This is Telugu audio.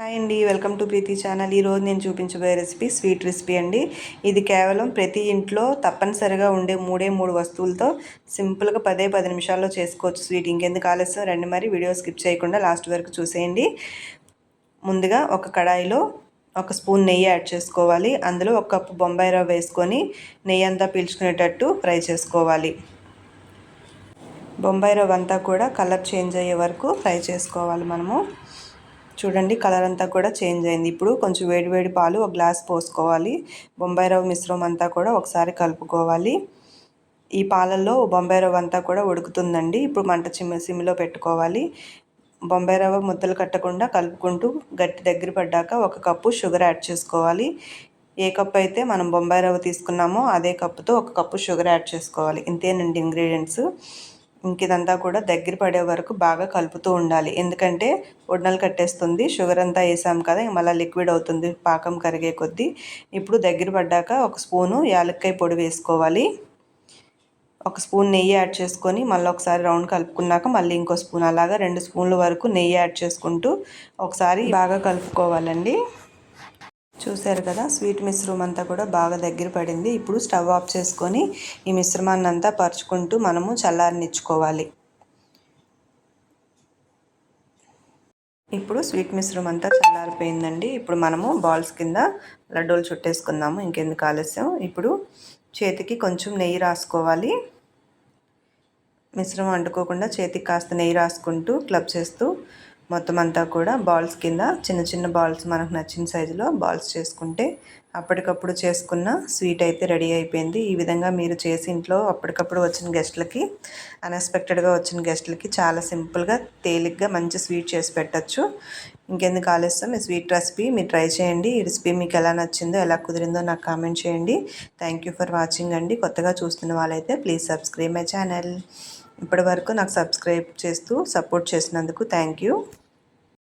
హాయ్ అండి వెల్కమ్ టు ప్రీతి ఛానల్. ఈరోజు నేను చూపించబోయే రెసిపీ స్వీట్ రెసిపీ అండి. ఇది కేవలం ప్రతి ఇంట్లో తప్పనిసరిగా ఉండే మూడే మూడు వస్తువులతో సింపుల్గా పదే పది నిమిషాల్లో చేసుకోవచ్చు స్వీట్. ఇంకెందుకు ఆలస్యం? రండి మరి వీడియో స్కిప్ చేయకుండా లాస్ట్ వరకు చూసేయండి. ముందుగా ఒక కడాయిలో ఒక స్పూన్ నెయ్యి యాడ్ చేసుకోవాలి. అందులో ఒక కప్పు బొంబాయి రవ్వ వేసుకొని నెయ్యి అంతా పీల్చుకునేటట్టు ఫ్రై చేసుకోవాలి. బొంబాయి రవ్వ అంతా కూడా కలర్ చేంజ్ అయ్యే వరకు ఫ్రై చేసుకోవాలి మనము. చూడండి కలర్ అంతా కూడా చేంజ్ అయింది. ఇప్పుడు కొంచెం వేడివేడి పాలు ఒక గ్లాస్ పోసుకోవాలి. బొంబాయి రవ్వ మిశ్రమం అంతా కూడా ఒకసారి కలుపుకోవాలి. ఈ పాలల్లో బొంబాయి రవ్వ అంతా కూడా ఉడుకుతుందండి. ఇప్పుడు మంట చిమ్మ సిమ్లో పెట్టుకోవాలి. బొంబాయి రవ్వ ముద్దలు కట్టకుండా కలుపుకుంటూ గట్టి దగ్గర పడ్డాక ఒక కప్పు షుగర్ యాడ్ చేసుకోవాలి. ఏ కప్పు అయితే మనం బొంబాయి రవ్వ తీసుకున్నామో అదే కప్పుతో ఒక కప్పు షుగర్ యాడ్ చేసుకోవాలి. ఇంతేనండి ఇంగ్రీడియంట్స్. ఇంక ఇదంతా కూడా దగ్గర పడే వరకు బాగా కలుపుతూ ఉండాలి. ఎందుకంటే ఉడనలు కట్టేస్తుంది షుగర్ అంతా వేసాం కదా మళ్ళీ లిక్విడ్ అవుతుంది పాకం కరిగే కొద్దీ. ఇప్పుడు దగ్గర పడ్డాక ఒక స్పూను యాలక్కాయ పొడి వేసుకోవాలి. ఒక స్పూన్ నెయ్యి యాడ్ చేసుకొని మళ్ళీ ఒకసారి రౌండ్ కలుపుకున్నాక మళ్ళీ ఇంకో స్పూన్ అలాగా రెండు స్పూన్ల వరకు నెయ్యి యాడ్ చేసుకుంటూ ఒకసారి బాగా కలుపుకోవాలండి. చూశారు కదా స్వీట్ మిశ్రమం అంతా కూడా బాగా దగ్గర పడింది. ఇప్పుడు స్టవ్ ఆఫ్ చేసుకొని ఈ మిశ్రమాన్ని అంతా పరుచుకుంటూ మనము చల్లారనిచ్చుకోవాలి. ఇప్పుడు స్వీట్ మిశ్రమం అంతా చల్లారిపోయిందండి. ఇప్పుడు మనము బాల్స్ కింద లడ్డూలు చుట్టేసుకుందాము. ఇంకెందుకు ఆలస్యం? ఇప్పుడు చేతికి కొంచెం నెయ్యి రాసుకోవాలి. మిశ్రమం అంటుకోకుండా చేతికి కాస్త నెయ్యి రాసుకుంటూ క్లబ్ చేస్తూ మొత్తం అంతా కూడా బాల్స్ కింద చిన్న చిన్న బాల్స్ మనకు నచ్చిన సైజులో బాల్స్ చేసుకుంటే అప్పటికప్పుడు చేసుకున్న స్వీట్ అయితే రెడీ అయిపోయింది. ఈ విధంగా మీరు చేసి ఇంట్లో అప్పటికప్పుడు వచ్చిన గెస్ట్లకి అన్ఎక్స్పెక్టెడ్గా వచ్చిన గెస్ట్లకి చాలా సింపుల్గా తేలిగ్గా మంచి స్వీట్ చేసి పెట్టచ్చు. ఇంకెందుకు ఆలస్యం? ఈ స్వీట్ రెసిపీ మీరు ట్రై చేయండి. ఈ రెసిపీ మీకు ఎలా నచ్చిందో ఎలా కుదిరిందో నాకు కామెంట్ చేయండి. థ్యాంక్ యూ ఫర్ వాచింగ్ అండి. కొత్తగా చూస్తున్న వాళ్ళైతే ప్లీజ్ సబ్స్క్రైబ్ మై ఛానల్. ఇప్పటి వరకు నాకు సబ్స్క్రైబ్ చేస్తూ సపోర్ట్ చేసినందుకు థ్యాంక్ యూ.